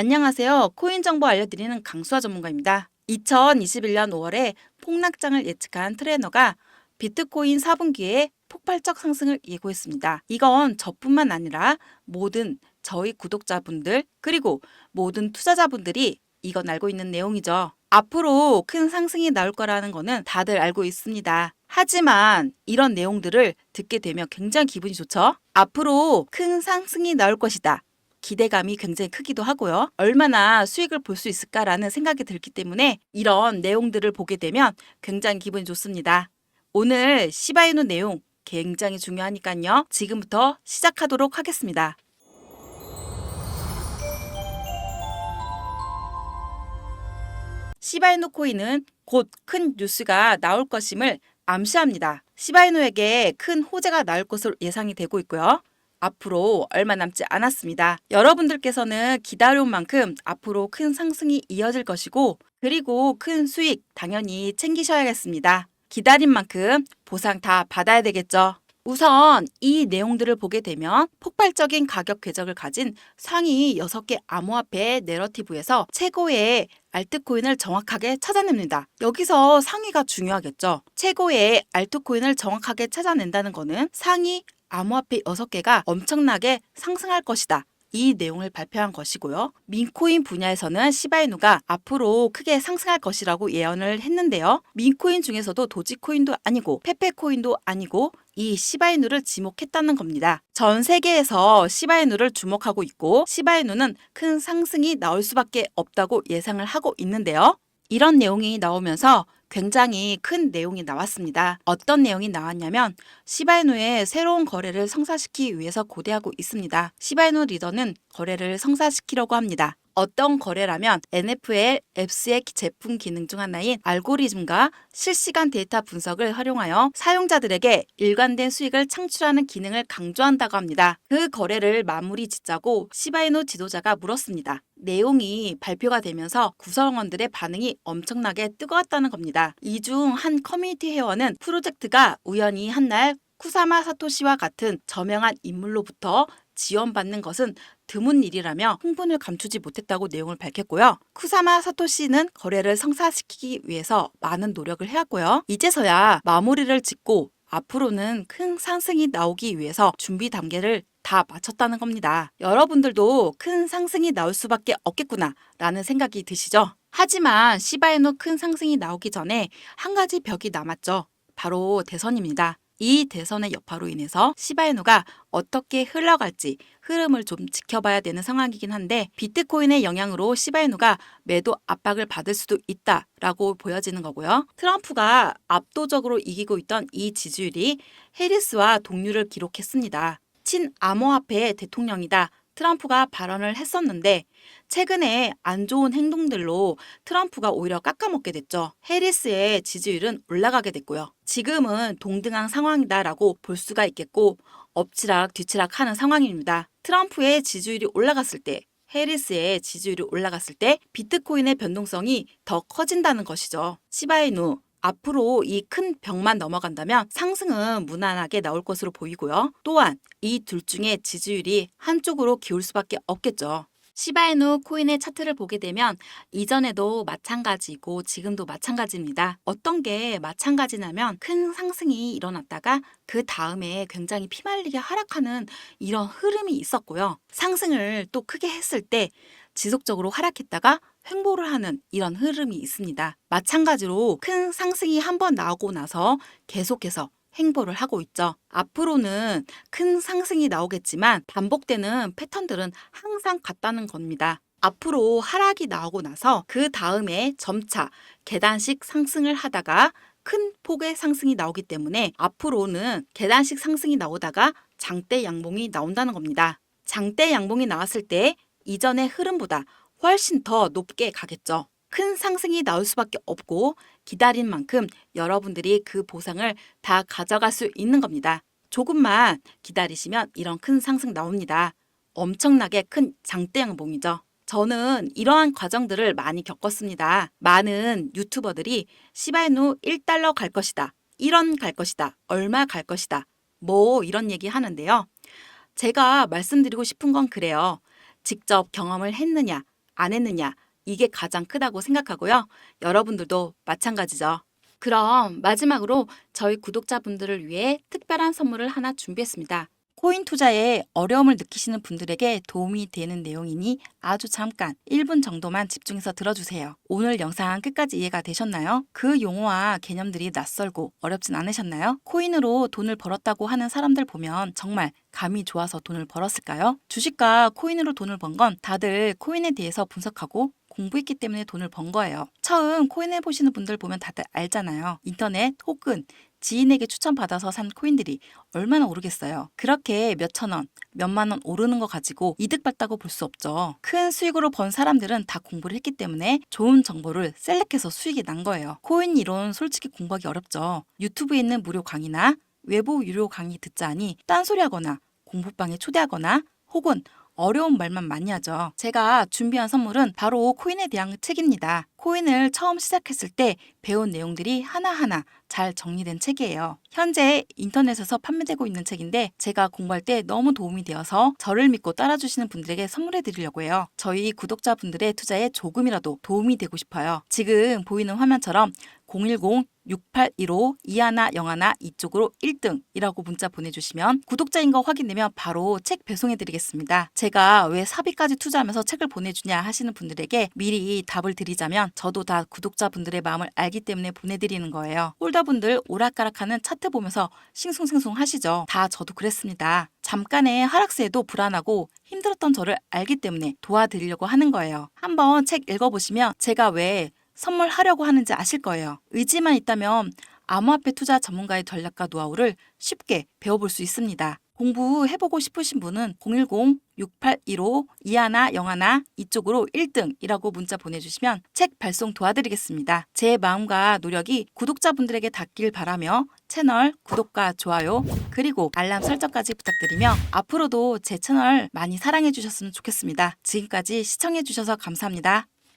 안녕하세요. 코인 정보 알려드리는 강수아 전문가입니다. 2021년 5월에 폭락장을 예측한 트레너가 비트코인 4분기에 폭발적 상승을 예고했습니다. 이건 저뿐만 아니라 모든 저희 구독자분들 그리고 모든 투자자분들이 이건 알고 있는 내용이죠. 앞으로 큰 상승이 나올 거라는 거는 다들 알고 있습니다. 하지만 이런 내용들을 듣게 되면 굉장히 기분이 좋죠? 앞으로 큰 상승이 나올 것이다. 기대감이 굉장히 크기도 하고요. 얼마나 수익을 볼 수 있을까라는 생각이 들기 때문에 이런 내용들을 보게 되면 굉장히 기분이 좋습니다. 오늘 시바이누 내용 굉장히 중요하니까요. 지금부터 시작하도록 하겠습니다. 시바이누 코인은 곧 큰 뉴스가 나올 것임을 암시합니다. 시바이누에게 큰 호재가 나올 것으로 예상이 되고 있고요. 앞으로 얼마 남지 않았습니다. 여러분들께서는 기다려온 만큼 앞으로 큰 상승이 이어질 것이고 그리고 큰 수익 당연히 챙기셔야겠습니다. 기다린 만큼 보상 다 받아야 되겠죠. 우선 이 내용들을 보게 되면 폭발적인 가격 궤적을 가진 상위 6개 암호화폐 내러티브에서 최고의 알트코인을 정확하게 찾아냅니다. 여기서 상위가 중요하겠죠. 최고의 알트코인을 정확하게 찾아낸다는 거는 상위 암호화폐 6개가 엄청나게 상승할 것이다. 이 내용을 발표한 것이고요. 민코인 분야에서는 시바이누가 앞으로 크게 상승할 것이라고 예언을 했는데요. 민코인 중에서도 도지코인도 아니고 페페코인도 아니고 이 시바이누를 지목했다는 겁니다. 전 세계에서 시바이누를 주목하고 있고 시바이누는 큰 상승이 나올 수밖에 없다고 예상을 하고 있는데요. 이런 내용이 나오면서 굉장히 큰 내용이 나왔습니다. 어떤 내용이 나왔냐면 시바이누의 새로운 거래를 성사시키기 위해서 고대하고 있습니다. 시바이누 리더는 거래를 성사시키려고 합니다. 어떤 거래라면 NFL 앱스의 제품 기능 중 하나인 알고리즘과 실시간 데이터 분석을 활용하여 사용자들에게 일관된 수익을 창출하는 기능을 강조한다고 합니다. 그 거래를 마무리 짓자고 시바이누 지도자가 물었습니다. 내용이 발표가 되면서 구성원들의 반응이 엄청나게 뜨거웠다는 겁니다. 이 중 한 커뮤니티 회원은 프로젝트가 우연히 한날 쿠사마 사토시와 같은 저명한 인물로부터 지원받는 것은 드문 일이라며 흥분을 감추지 못했다고 내용을 밝혔고요. 쿠사마 사토시는 거래를 성사시키기 위해서 많은 노력을 해왔고요. 이제서야 마무리를 짓고 앞으로는 큰 상승이 나오기 위해서 준비 단계를 다 마쳤다는 겁니다. 여러분들도 큰 상승이 나올 수밖에 없겠구나 라는 생각이 드시죠? 하지만 시바이누 큰 상승이 나오기 전에 한 가지 벽이 남았죠. 바로 대선입니다. 이 대선의 여파로 인해서 시바이누가 어떻게 흘러갈지 흐름을 좀 지켜봐야 되는 상황이긴 한데 비트코인의 영향으로 시바이누가 매도 압박을 받을 수도 있다라고 보여지는 거고요. 트럼프가 압도적으로 이기고 있던 이 지지율이 해리스와 동률을 기록했습니다. 친 암호화폐의 대통령이다. 트럼프가 발언을 했었는데 최근에 안 좋은 행동들로 트럼프가 오히려 깎아먹게 됐죠. 해리스의 지지율은 올라가게 됐고요. 지금은 동등한 상황이다라고 볼 수가 있겠고 엎치락 뒤치락 하는 상황입니다. 트럼프의 지지율이 올라갔을 때 해리스의 지지율이 올라갔을 때 비트코인의 변동성이 더 커진다는 것이죠. 시바이누 앞으로 이 큰 벽만 넘어간다면 상승은 무난하게 나올 것으로 보이고요. 또한 이 둘 중에 지지율이 한쪽으로 기울 수밖에 없겠죠. 시바이누 코인의 차트를 보게 되면 이전에도 마찬가지고 지금도 마찬가지입니다. 어떤 게 마찬가지냐면 큰 상승이 일어났다가 그 다음에 굉장히 피말리게 하락하는 이런 흐름이 있었고요. 상승을 또 크게 했을 때 지속적으로 하락했다가 횡보를 하는 이런 흐름이 있습니다. 마찬가지로 큰 상승이 한 번 나오고 나서 계속해서 횡보를 하고 있죠. 앞으로는 큰 상승이 나오겠지만 반복되는 패턴들은 항상 같다는 겁니다. 앞으로 하락이 나오고 나서 그 다음에 점차 계단식 상승을 하다가 큰 폭의 상승이 나오기 때문에 앞으로는 계단식 상승이 나오다가 장대 양봉이 나온다는 겁니다. 장대 양봉이 나왔을 때 이전의 흐름보다 훨씬 더 높게 가겠죠. 큰 상승이 나올 수밖에 없고 기다린 만큼 여러분들이 그 보상을 다 가져갈 수 있는 겁니다. 조금만 기다리시면 이런 큰 상승 나옵니다. 엄청나게 큰 장대 양봉이죠. 저는 이러한 과정들을 많이 겪었습니다. 많은 유튜버들이 시바이누 1달러 갈 것이다. 1원 갈 것이다. 얼마 갈 것이다. 뭐 이런 얘기 하는데요. 제가 말씀드리고 싶은 건 그래요. 직접 경험을 했느냐, 안 했느냐? 이게 가장 크다고 생각하고요. 여러분들도 마찬가지죠. 그럼 마지막으로 저희 구독자분들을 위해 특별한 선물을 하나 준비했습니다. 코인 투자에 어려움을 느끼시는 분들에게 도움이 되는 내용이니 아주 잠깐 1분 정도만 집중해서 들어주세요. 오늘 영상 끝까지 이해가 되셨나요? 그 용어와 개념들이 낯설고 어렵진 않으셨나요? 코인으로 돈을 벌었다고 하는 사람들 보면 정말 감이 좋아서 돈을 벌었을까요? 주식과 코인으로 돈을 번 건 다들 코인에 대해서 분석하고 공부했기 때문에 돈을 번 거예요. 처음 코인 해보시는 분들 보면 다들 알잖아요. 인터넷 혹은 지인에게 추천받아서 산 코인들이 얼마나 오르겠어요. 그렇게 몇천 원, 몇만 원 오르는 거 가지고 이득 봤다고 볼 수 없죠. 큰 수익으로 번 사람들은 다 공부를 했기 때문에 좋은 정보를 셀렉해서 수익이 난 거예요. 코인 이론 솔직히 공부하기 어렵죠. 유튜브에 있는 무료 강의나 외부 유료 강의 듣자 하니 딴소리 하거나 공부방에 초대하거나 혹은 어려운 말만 많이 하죠. 제가 준비한 선물은 바로 코인에 대한 책입니다. 코인을 처음 시작했을 때 배운 내용들이 하나하나 잘 정리된 책이에요. 현재 인터넷에서 판매되고 있는 책인데 제가 공부할 때 너무 도움이 되어서 저를 믿고 따라주시는 분들에게 선물해 드리려고 해요. 저희 구독자분들의 투자에 조금이라도 도움이 되고 싶어요. 지금 보이는 화면처럼 010-6815-2101 이쪽으로 1등이라고 문자 보내주시면 구독자인 거 확인되면 바로 책 배송해드리겠습니다. 제가 왜 사비까지 투자하면서 책을 보내주냐 하시는 분들에게 미리 답을 드리자면 저도 다 구독자분들의 마음을 알기 때문에 보내드리는 거예요. 홀더분들 오락가락하는 차트 보면서 싱숭생숭 하시죠. 다 저도 그랬습니다. 잠깐의 하락세에도 불안하고 힘들었던 저를 알기 때문에 도와드리려고 하는 거예요. 한번 책 읽어보시면 제가 왜 선물하려고 하는지 아실 거예요. 의지만 있다면 암호화폐 투자 전문가의 전략과 노하우를 쉽게 배워볼 수 있습니다. 공부해보고 싶으신 분은 010-6815-2101 이쪽으로 1등이라고 문자 보내주시면 책 발송 도와드리겠습니다. 제 마음과 노력이 구독자분들에게 닿길 바라며 채널 구독과 좋아요 그리고 알람 설정까지 부탁드리며 앞으로도 제 채널 많이 사랑해주셨으면 좋겠습니다. 지금까지 시청해주셔서 감사합니다.